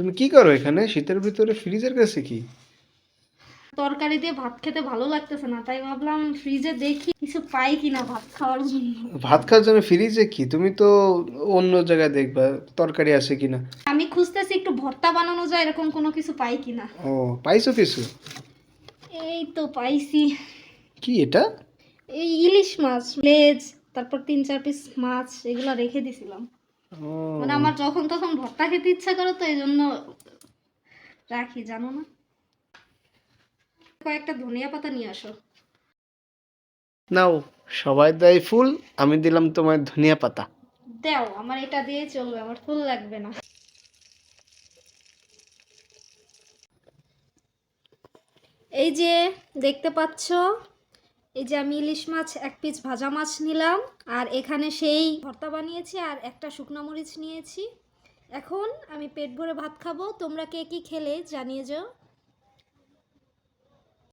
তুমি কি করো এখানে? শীতের ভিতরে ফ্রিজের কাছে কি? তরকারি দিয়ে ভাত খেতে ভালো লাগতেছে না তাই ভাবলাম ফ্রিজে দেখি কিছু পাই কিনা ভাত খাওয়ার জন্য। ভাত খাওয়ার জন্য ফ্রিজে কি? তুমি তো অন্য জায়গায় দেখবা তরকারি আছে কিনা। আমি খুঁজতেছি একটু ভর্তা বানানো যায় এরকম কোনো কিছু পাই কিনা। ও পাইছো কিছু? এই তো পাইছি। কি এটা? এই ইলিশ মাছ লেজ তারপর তিন চার পিস মাছ এগুলো রেখে দিছিলাম। মানে আমার যখন তখন ভর্তা খেতে ইচ্ছা করে তো এই জন্য রাখি জানো না? কয়েকটা ধনিয়া পাতা নিয়ে আসো। নাও সবাই দেয় ফুল আমি দিলাম তোমার ধনিয়া পাতা। দাও আমার এটা দিয়ে চলবে আমার ফুল লাগবে না। এই যে দেখতে পাচ্ছ? এই যে আমি ইলিশ মাছ, এক পিস ভাজা মাছ নিলাম, আর এখানে সেই ভর্তা বানিয়েছি আর একটা শুকনো মরিচ নিয়েছি। এখন আমি পেট ভরে ভাত খাব, তোমরা কে কি খেলে জানিয়ে যাও।